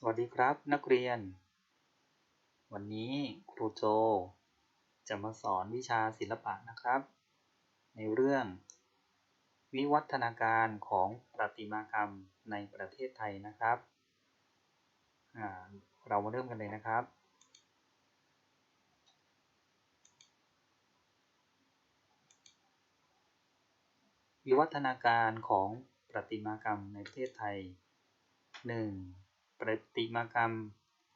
สวัสดีครับนักเรียน วันนี้ครูโจ จะมาสอนวิชาศิลปะนะครับ ในเรื่อง วิวัฒนาการของประติมากรรมในประเทศไทยนะครับเรามาเริ่มกันเลยนะครับ วิวัฒนาการของประติมากรรมในประเทศไทย 1. ประติมากรรม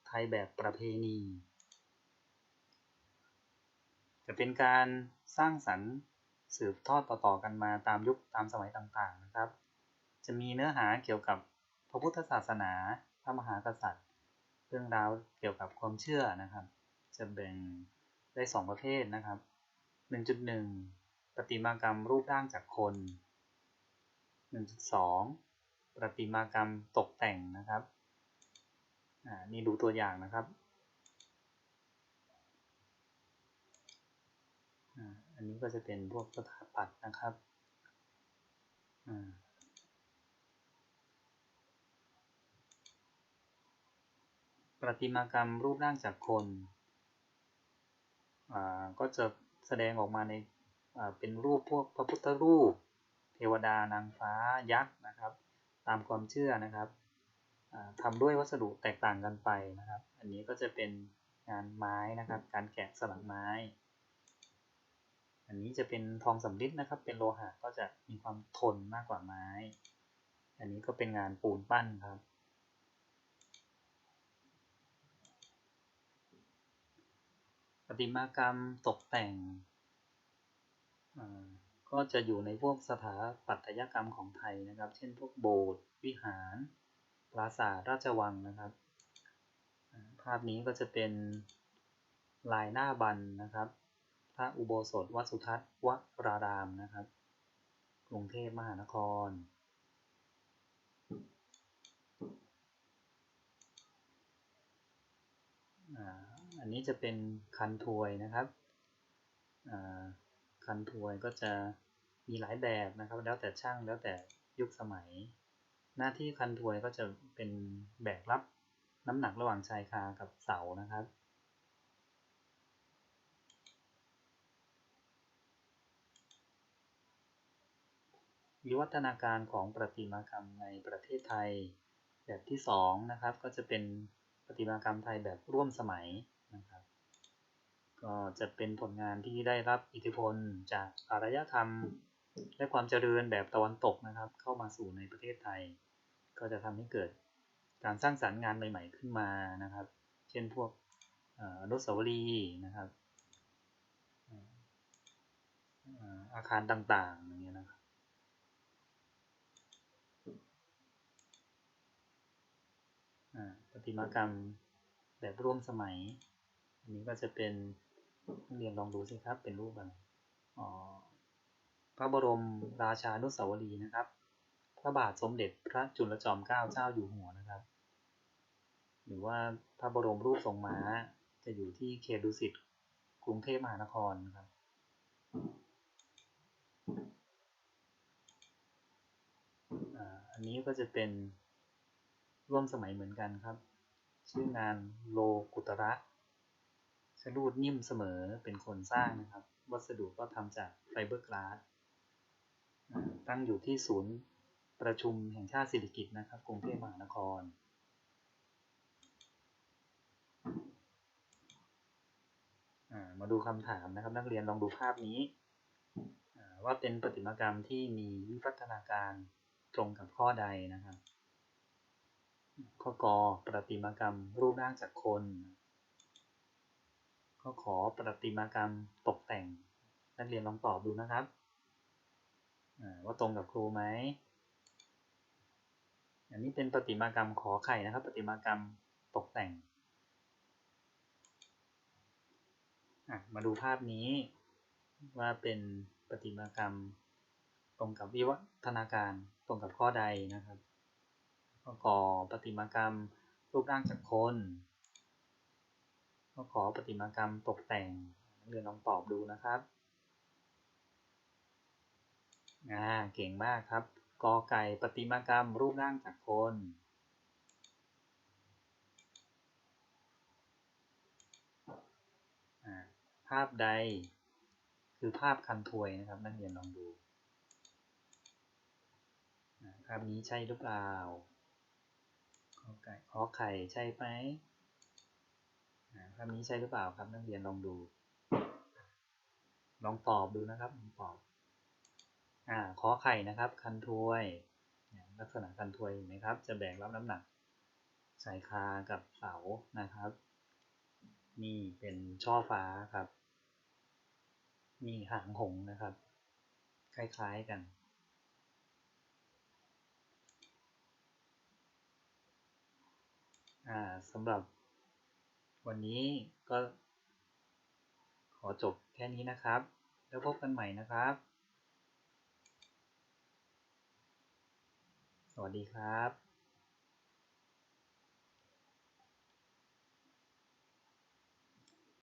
ไทยแบบประเพณี จะเป็นการสร้างสรรค์สืบทอดต่อๆกันมาตามยุคตามสมัยต่างๆนะครับ จะมีเนื้อหาเกี่ยวกับพระพุทธศาสนา พระมหากษัตริย์ เรื่องราวเกี่ยวกับความเชื่อนะครับ จะแบ่งได้ 2 ประเภทนะครับ 1.1 ประติมากรรมรูปร่างจากคน 1.2 ประติมากรรมตกแต่งนะครับ อ่านี่ดูตัวอย่างนะครับอ่าอันนี้ก็จะเป็นพวกสถาปัตย์นะครับอ่าประติมากรรมรูปร่างจากคนก็จะแสดงออกมาในเป็นรูปพวกพระพุทธรูป เทวดานางฟ้ายักษ์นะครับ ตามความเชื่อนะครับ ทำด้วยวัสดุแตกต่างกันไปนะครับ อันนี้ก็จะเป็นงานไม้นะครับ การแกะสลักไม้ อันนี้จะเป็นทองสำริดนะครับ เป็นโลหะก็จะมีความทนมากกว่าไม้ อันนี้ก็เป็นงานปูนปั้นครับปฏิมากรรมตกแต่ง ก็จะอยู่ในพวกสถาปัตยกรรมของไทยนะครับ เช่นพวกโบสถ์วิหาร ปราสาทราชวังนะครับ ภาพนี้ก็จะเป็นลายหน้าบันนะครับ พระอุโบสถวัดสุทัศน์วรารามนะครับ กรุงเทพมหานคร อันนี้จะเป็นคันถวยนะครับ คันถวยก็จะมีหลายแบบนะครับ แล้วแต่ช่างแล้วแต่ยุคสมัย หน้าที่คันถวยก็จะเป็นแบกรับน้ำหนักระหว่างชายคากับเสานะครับวิวัฒนาการของประติมากรรมในประเทศไทย แบบที่2นะครับก็จะเป็นประติมากรรมไทยแบบร่วมสมัยนะครับก็จะเป็นผลงานที่ได้รับอิทธิพลจากอารยธรรม และความเจริญแบบตะวันตกนะครับ เข้ามาสู่ในประเทศไทย ก็จะทำให้เกิดการสร้างสรรค์งานใหม่ ๆ ขึ้นมานะครับ เช่นพวกอนุสาวรีย์นะครับอาคารต่างๆอย่างเงี้ยนะครับปฏิมากรรมแบบร่วมสมัย อันนี้ก็จะเป็นเรียนลองดูสิครับเป็นรูปอะไรอ๋อ พระบรมราชานุสาวรีย์นะครับ พระบาทสมเด็จพระจุลจอมเกล้าเจ้าอยู่หัวนะครับ หรือว่าพระบรมรูปทรงม้าจะอยู่ที่เขตดุสิตกรุงเทพมหานครนะครับอันนี้ก็จะเป็นร่วมสมัยเหมือนกันครับ ชื่องานโลกุตระชลูดนิ่มเสมอเป็นคนสร้างนะครับ วัสดุก็ทำจากไฟเบอร์กลาส ตั้งอยู่ที่ศูนย์ประชุมแห่งชาติสิริกิติ์นะครับกรุงเทพมหานคร มาดูคำถามนะครับนักเรียนลองดูภาพนี้ ว่าเป็นประติมากรรมที่มีวิวัฒนาการตรงกับข้อใดนะครับ ข้อกอประติมากรรมรูปร่างจากคนข้อขอประติมากรรมตกแต่ง นักเรียนลองตอบดูนะครับ ว่าตรงกับครูไหมอันนี้เป็นปฏิมากรรมขอไข่นะครับปฏิมากรรมตกแต่งมาดูภาพนี้ว่าเป็นปฏิมากรรมตรงกับวิวัฒนาการตรงกับข้อใดนะครับข้อก่อปฏิมากรรมรูปร่างจากคนข้อขอปฏิมากรรมตกแต่งเรียนลองตอบดูนะครับ อ่าเก่งมากครับกอไก่ปฏิมากรรมรูปร่างจากคน ภาพใดคือภาพคันถวยนะครับ นักเรียนลองดู ภาพนี้ใช่หรือเปล่ากอไก่ขอไข่ใช่ไหมภาพนี้ใช่หรือเปล่าครับนักเรียนลองดู ลองตอบดูนะครับลองตอบ อ่าขอไข่นะครับ คันถวยลักษณะคันถวยเห็นไหมครับ จะแบกรับน้ำหนักสายคากับเสานะครับ นี่เป็นช่อฟ้าครับ นี่หางหงนะครับ คล้ายๆกันอ่าสำหรับวันนี้ก็ขอจบแค่นี้นะครับ แล้วพบกันใหม่นะครับ สวัสดีครับ